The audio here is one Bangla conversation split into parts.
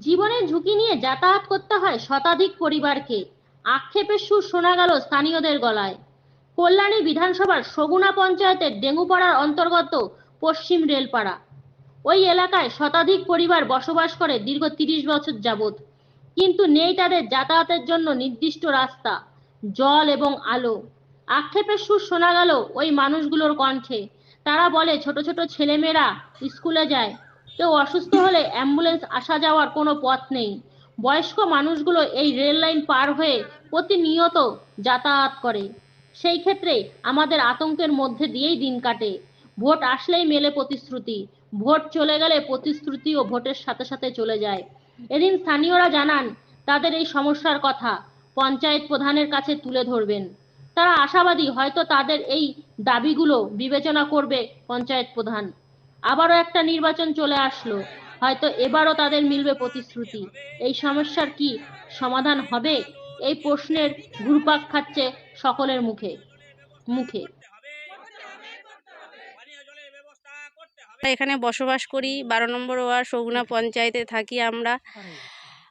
জীবনের ঝুঁকি নিয়ে যাতায়াত করতে হয় শতাধিক পরিবারকে। আক্ষেপের সুর শোনা গেল স্থানীয়দের গলায়। কল্যাণী বিধানসভার সগুনা পঞ্চায়েতের ডেঙ্গুপাড়ার অন্তর্গত পশ্চিম রেলপাড়া। ওই এলাকায় শতাধিক পরিবার বসবাস করে দীর্ঘ তিরিশ বছর যাবৎ। কিন্তু নেই তাদের যাতায়াতের জন্য নির্দিষ্ট রাস্তা, জল এবং আলো। আক্ষেপের সুর শোনা গেল ওই মানুষগুলোর কণ্ঠে। তারা বলে, ছোট ছোট ছেলেমেয়েরা স্কুলে যায় কেউ অসুস্থ হলে অ্যাম্বুলেন্স আসা যাওয়ার কোনো পথ নেই। বয়স্ক মানুষগুলো এই রেল লাইন পার হয়ে প্রতিনিয়ত যাতায়াত করে। সেই ক্ষেত্রে আমাদের আতঙ্কের মধ্যে দিয়েই দিন কাটে। ভোট আসলেই মেলে প্রতিশ্রুতি। ভোট চলে গেলে প্রতিশ্রুতি ও ভোটের সাথে সাথে চলে যায়। এদিন স্থানীয়রা জানান, তাদের এই সমস্যার কথা পঞ্চায়েত প্রধানের কাছে তুলে ধরবেন। তারা আশাবাদী, হয়তো তাদের এই দাবিগুলো বিবেচনা করবে পঞ্চায়েত প্রধান। আবারও একটা নির্বাচন চলে আসলো। হয়তো এবারও তাদের মিলবে প্রতিশ্রুতি। এই সমস্যার কি সমাধান হবে? এই প্রশ্নের ঘুরপাক খাচ্ছে সকলের মুখে। মুখে। এখানে বসবাস করি, বারো নম্বর ওয়ার্ড সগুনা পঞ্চায়েতে থাকি আমরা।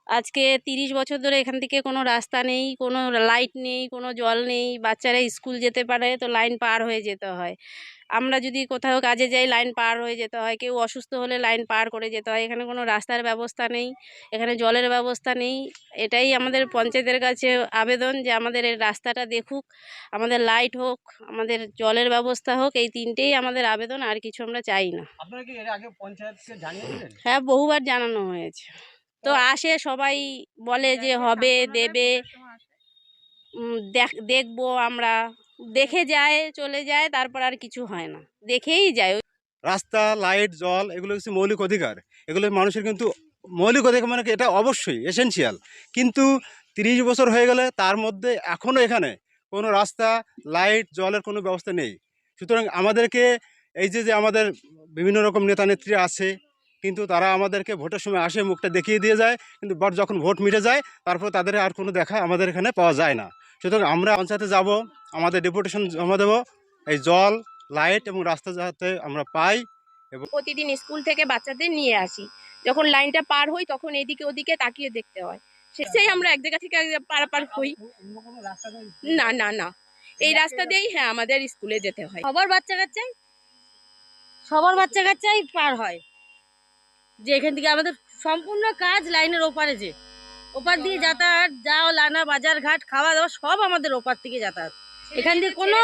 আজকে তিরিশ বছর ধরে এখান থেকে কোনো রাস্তা নেই কোনো লাইট নেই কোনো জল নেই বাচ্চারা স্কুল যেতে পারে তো লাইন পার হয়ে যেতে হয়। আমরা যদি কোথাও কাজে যাই লাইন পার হয়ে যেতে হয় কেউ অসুস্থ হলে লাইন পার করে যেতে হয় এখানে কোনো রাস্তার ব্যবস্থা নেই এখানে জলের ব্যবস্থা নেই। এটাই আমাদের পঞ্চায়েতের কাছে আবেদন যে আমাদের এই রাস্তাটা দেখুক আমাদের লাইট হোক আমাদের জলের ব্যবস্থা হোক এই তিনটেই আমাদের আবেদন আর কিছু আমরা চাই না। হ্যাঁ বহুবার জানানো হয়েছে। তো আসে সবাই বলে যে হবে দেবে। দেখ- দেখব আমরা। দেখে যায় চলে যায় তারপর আর কিছু হয় না। দেখেই যায়। রাস্তা লাইট জল এগুলো হচ্ছে মৌলিক অধিকার। এগুলো মানুষের কিন্তু মৌলিক অধিকার মানে এটা অবশ্যই এসেনশিয়াল কিন্তু তিরিশ বছর হয়ে গেলে তার মধ্যে এখনও এখানে কোনো রাস্তা লাইট জলের কোনো ব্যবস্থা নেই। সুতরাং আমাদেরকে এই যে যে আমাদের বিভিন্ন রকম নেতা নেত্রী আছে কিন্তু তারা আমাদেরকে ভোটের সময় আসে, মুখটা দেখিয়ে দিয়ে যায়, কিন্তু যখন ভোট মিটে যায়, তারপর তাদের আর কোনো দেখা আমাদের এখানে পাওয়া যায় না। সুতরাং আমরা পঞ্চায়েতে যাব, আমাদের ডেপুটেশন জমা দেবো, এই জল লাইট এবং রাস্তা যাতে আমরা পাই এবং প্রতিদিন স্কুল থেকে বাচ্চাদের নিয়ে আসি। যখন লাইনটা পার হই, তখন এদিকে ওদিকে তাকিয়ে দেখতে হয়। সেই আমরা এক জায়গা থেকে পারাপার হই। না না না। এই রাস্তা দিয়েই হ্যাঁ আমাদের স্কুলে যেতে হয়। সবার বাচ্চা কাচ্চাই সবার বাচ্চা কাচ্চাই পার হয়। যে এখান থেকে আমাদের সম্পূর্ণ কাজ লাইনের ওপারে যে। ওপার দিয়ে যাতায়াত যাও লানা বাজার ঘাট খাওয়া দাওয়া সব আমাদের ওপার থেকে যাতায়াত। এখান দিয়ে কোনো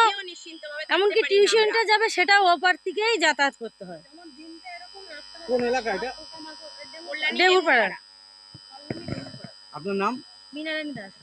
এমনকি টিউশনটা যাবে সেটাও ওপার থেকেই যাতায়াত করতে হয়। কোন এলাকা এটা? ডেঙ্গুপাড়া আপনার নাম? মিনারায়ণ দাস।